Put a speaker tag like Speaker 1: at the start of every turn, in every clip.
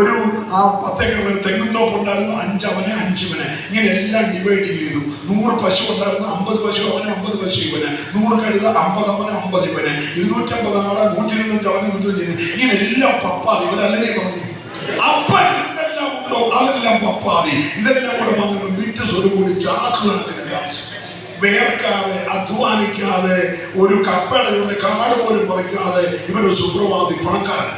Speaker 1: ഒരു ആ പത്തേക്കർ തെങ്ങുന്തോപ്പ് ഉണ്ടായിരുന്നു അഞ്ചവന് അഞ്ചുവന്. ഇങ്ങനെ എല്ലാം ഡിവൈഡ് ചെയ്തു. നൂറ് പശു ഉണ്ടായിരുന്നു അമ്പത് പശു അവനെ അമ്പത് പശു ഇവന്. നൂറ് കഴുത അമ്പത് അവന് അമ്പത് ഇവന്. ഇരുന്നൂറ്റമ്പത് ആളെ നൂറ്റി ഇരുപത്തഞ്ച് അവന് നൂറ്റി ഇങ്ങനെ എല്ലാം പപ്പാതി. ഇവരല്ലേ പറഞ്ഞു അപ്പൻ. എന്തെല്ലാം ഉണ്ടോ? അതെല്ലാം പപ്പാതി. ഇതെല്ലാം കൂടെ വന്ന് വിറ്റ് സ്വരം കൂടി ചാക്ക് കണക്കിന് വേർക്കാതെ അധ്വാനിക്കാതെ ഒരു കപ്പയുടെ കാട് പോലും പറിക്കാതെ ഇവരൊരു സുപ്രഭാതി പണക്കാരൻ.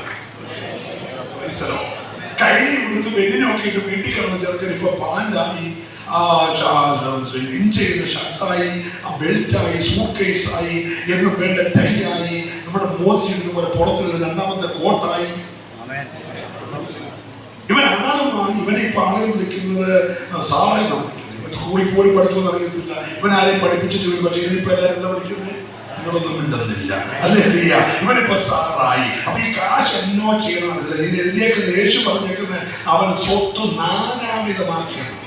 Speaker 1: കൊടുത്ത് വെല്ലിനൊക്കെ ഇട്ട് വീട്ടിൽ കിടന്ന ചെറുക്കൻ ഇപ്പൊ പാൻഡായി ഇൻ ചെയ്ത ഷർട്ടായി ആ ബെൽറ്റായി സൂട്ട് കേസായി എന്ന് വേണ്ട ടൈ ആയി നമ്മുടെ മോദി പോലെ പുറത്തുള്ളത് രണ്ടാമത്തെ കോട്ടായി. ഇവൻ ആളും മാറി ഇവനെ ഇപ്പൊ ആളുകൾ നിൽക്കുന്നത് സാറേ വിളിക്കുന്നത്? ഇവൻ സ്കൂളിൽ പോലും പഠിച്ചോന്ന് അറിയത്തില്ല. ഇവൻ ആരെയും പഠിപ്പിച്ചിട്ട് പക്ഷേ ഇവനിപ്പോ എല്ലാവരും എന്താ വിളിക്കുന്നത്? ഇവനൊന്നും മിണ്ടുന്നില്ല. അല്ലേ ഇവനിപ്പോ സാറായി. എന്നോ ചെയ്യണം ഇതിൽ യേശു പറഞ്ഞേക്കുന്നത് അവൻ സ്വത്ത് നാനാവിധമാക്കിയാണ്.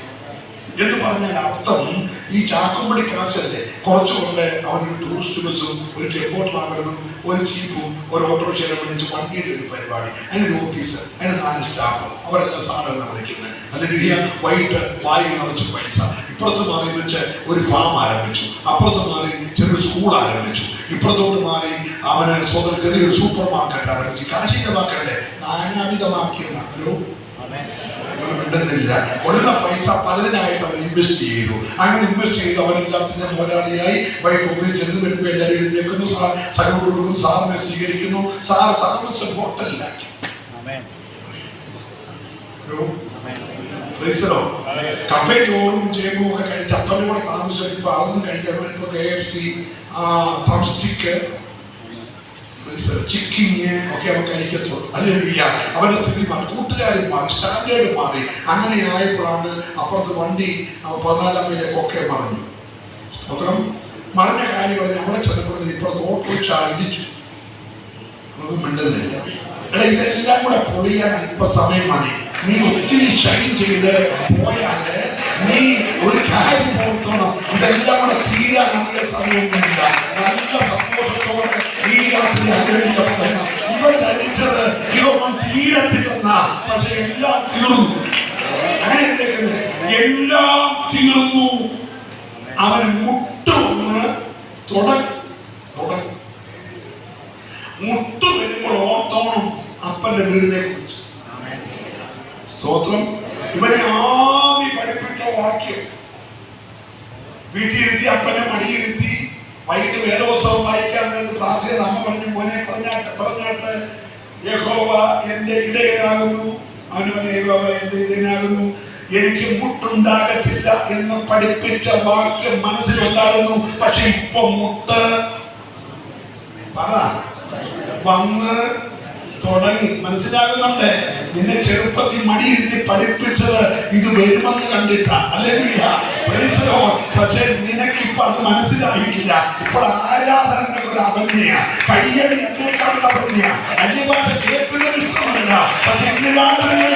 Speaker 1: എന്ന് പറഞ്ഞാൽ അർത്ഥം ഈ ചാക്കുംപടി കാശല്ലേ കുറച്ചുകൊണ്ട് അവനൊരു ടൂറിസ്റ്റ് ബസ്സും ഒരു ടെമ്പോ ട്രാവലറും ഒരു ജീപ്പും ഒരു ഓട്ടോറിക്ഷയിലും വിളിച്ച് വണ്ടിയുടെ ഒരു പരിപാടി. അതിനൊരു ഓഫീസ് അതിന് നാല് സ്റ്റാഫ് അവരെല്ലാം സാറെന്ന് വിളിക്കുന്നത് അല്ലെങ്കിൽ വൈകിട്ട് വായി നിറച്ച് പൈസ. ഇപ്പുറത്ത് മാറി വെച്ച് ഒരു ഫാം ആരംഭിച്ചു. അപ്പുറത്ത് മാറി ചെറിയൊരു സ്കൂൾ ആരംഭിച്ചു. ഇപ്പുറത്തോട്ട് മാറി അവന് സ്വന്തം ചെറിയൊരു സൂപ്പർ മാർക്കറ്റ് ആരംഭിച്ചു കാശിന്റെ വാക്കല്ലേ നാനാവിധമാക്കിയെന്നാണ് ഒരു മിണ്ടുന്നില്ല ഉള്ള പൈസ പലതിനായിട്ട് അവൻ ഇൻവെസ്റ്റ് ചെയ്തു. അങ്ങനെ ഇൻവെസ്റ്റ് ചെയ്തു അവൻ എല്ലാത്തിനും മുതലാളിയായി. ഉള്ളിൽ ചെന്ന് വരുമ്പോൾ എല്ലാവരും എഴുതിയേക്കുന്നു സാർ സ്ഥലം കൊടുക്കുന്നു. സാറിനെ സ്വീകരിക്കുന്നു. സാർ താമസം ഹോട്ടലിലാക്കി. കപ്പയും ചോറും ചേമ്പും ഒക്കെ കഴിച്ച് അപ്പന്റെ കൂടെ താമസിച്ചപ്പോൾ അതൊന്നും കഴിക്കാൻ K F C drumstick Chicking ഒക്കെ അവൻ കഴിക്കത്തുള്ളൂ അല്ലെങ്കിൽ അവന്റെ സ്ഥിതി മാറി. കൂട്ടുകാരി മാറി സ്റ്റാൻഡേർഡ് മാറി. അങ്ങനെ ആയപ്പോഴാണ് അപ്പുറത്ത് വണ്ടി പതിനാലാം മൈലിലേക്കൊക്കെ മറിഞ്ഞു. സ്തോത്രം. മറിഞ്ഞ കാര്യം പറഞ്ഞ് അവിടെ ചെന്നപ്പോഴത്തേക്ക് ഇപ്പുറത്ത് ഓട്ടോറിക്ഷ ഇടിച്ചു. അതൊന്നും മിണ്ടുന്നില്ല. എടാ ഇതെല്ലാം കൂടെ പൊളിയാൻ അല്പസമയം മതി. നീ ഒത്തിരി ഷൈൻ ചെയ്ത് പോയാൽ നീ ഒരു കാര്യം പോകത്തോണം ഇതെല്ലാം കൂടെ തീരാൻ അധിക സമയമൊന്നുമില്ല ഇവൻ ധരിച്ചത് ഇവൻ തീരത്തില്ലെന്ന പക്ഷെ എല്ലാം തീർന്നു. അങ്ങനെ എല്ലാം തീർന്നു. അവൻ മുട്ടൊന്ന് തുടങ്ങി. തുടങ്ങി. മുട്ടു വരുമ്പോൾ ഓർത്തോണം അപ്പന്റെ വീടിനെ കുറിച്ച്. സ്തോത്രം. ഇവനെ ആദ്യം പഠിപ്പിച്ച വാക്യം. വീട്ടിലിരുത്തി അപ്പനെ മടിയിരുത്തി വൈകിട്ട് വേദോത്സവം വായിക്കാൻ നേരത്ത് പ്രാർത്ഥന അമ്മ പറഞ്ഞു മോനെ പറഞ്ഞാട്ട് പറഞ്ഞാട്ട്. യഹോവ എന്റെ ഇടയനാകുന്നു. അവന് യഹോവ എന്റെ ഇടയനാകുന്നു. എനിക്ക് മുട്ടുണ്ടാകത്തില്ല എന്ന് പഠിപ്പിച്ച വാക്യം മനസ്സിലുണ്ടായിരുന്നു പക്ഷെ ഇപ്പൊ മുട്ട് പറ. വന്ന് തുടങ്ങി. മനസ്സിലാകുന്നുണ്ട്? നിന്നെ ചെറുപ്പത്തിൽ മടിയിരുത്തി പഠിപ്പിച്ചത് ഇത് വരുമെന്ന് കണ്ടിട്ട. അല്ലെങ്കിൽ പക്ഷെ നിനക്കിപ്പോ അത് മനസ്സിലായിരിക്കില്ല ഇപ്പോൾ ആരാധന ഒരു അവജ്ഞയാ കയ്യടി എന്നേക്കാളുള്ള അപന്യ അന്യപാട്ട് കേൾക്കുന്നത് ഇഷ്ടമല്ല പക്ഷെ നിനക്ക്